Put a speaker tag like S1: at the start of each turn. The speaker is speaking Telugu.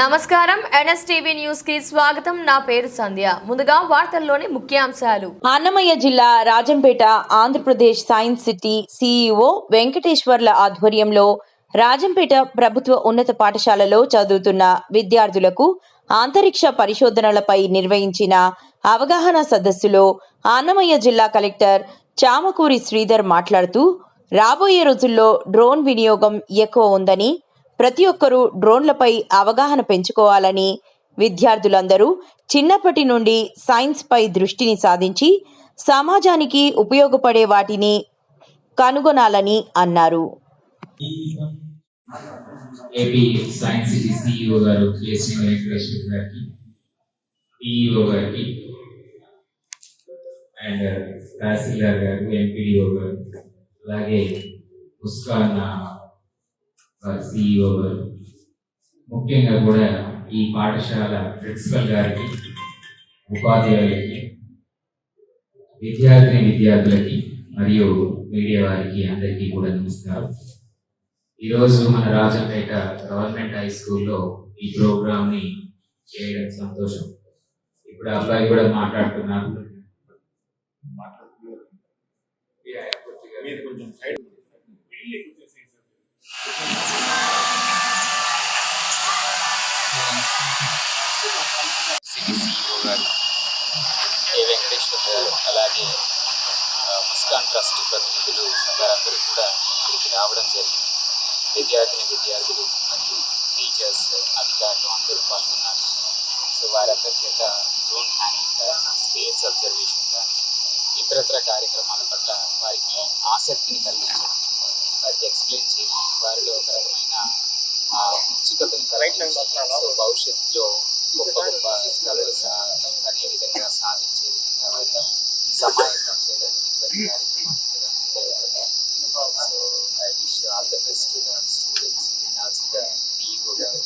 S1: నమస్కారం. ఎన్ఎస్టీవీ న్యూస్కి స్వాగతం. నా పేరు సంధ్య. ముందుగా వార్తల్లోని ముఖ్యాంశాలు.
S2: అన్నమయ్య జిల్లా Rajampet Andhra Pradesh science city CEO వెంకటేశ్వర్ల ఆధ్వర్యంలో రాజంపేట ప్రభుత్వ ఉన్నత పాఠశాలలో చదువుతున్న విద్యార్థులకు అంతరిక్ష పరిశోధనలపై నిర్వహించిన అవగాహన సదస్సులో అన్నమయ్య జిల్లా కలెక్టర్ చామకూరి శ్రీధర్ మాట్లాడుతూ రాబోయే రోజుల్లో డ్రోన్ వినియోగం ఎక్కువ ఉందని ప్రతి ఒక్కరూ డ్రోన్లపై అవగాహన పెంచుకోవాలని విద్యార్థులందరూ చిన్నప్పటి నుండి సైన్స్పై దృష్టిని సాధించి సమాజానికి ఉపయోగపడే వాటిని కనుగొనాలని అన్నారు.
S3: ఏపీ సైన్స్ సిటీ సిఇఓ గారు కేసీ వెంకటేశ్వర గారికి డిఈఓ గారికి అండ్ తహసీల్దార్ గారు ఎంపీడీఓ గారు అలాగే ముస్కాన్ సిఇఓ గారు. ముఖ్యంగా కూడా ఈ పాఠశాల ప్రిన్సిపల్ గారికి ఉపాధ్యాయులకి విద్యార్థిని విద్యార్థులకి మరియు మీడియా వారికి అందరికీ కూడా నమస్కారం. ఈరోజు మన రాజంపేట గవర్నమెంట్ హై స్కూల్లో ఈ ప్రోగ్రామ్ని చేయడం సంతోషం. ఇప్పుడు అబ్బాయి కూడా మాట్లాడుతున్నారు.
S4: మీరు కొంచెం సైడ్
S5: సిటీ సిఇఓ గారు ఏ వెంకటేశ్వర్ గారు అలాగే ముస్కాన్ ట్రస్ట్ ప్రతినిధులు వారందరూ కూడా ఇక్కడికి రావడం జరిగింది. విద్యార్థిని విద్యార్థులు మరియు టీచర్స్ అధికారులు అందరూ పాల్గొన్నారు. సో వారందరి చేత డ్రోన్ హ్యాంగింగ్ కానీ స్పేస్ అబ్జర్వేషన్ కానీ ఇతరత్ర కార్యక్రమాల పట్ల వారికి ఆసక్తిని కలిగించడం వారికి ఎక్స్ప్లెయిన్ చేయడం వారిలో ఒక రకమైన ఆ, ఉత్సుకతని కలిగించడం సో భవిష్యత్తులో గొప్ప గొప్ప కళలు సా అనే విధంగా సాధించే విధంగా వారిని సమాయత్తం చేయడానికి ఇటువంటి కార్యక్రమాలు ఎంతగానో ఉపయోగపడతాయి so I wish all the best to the students and also the DO garu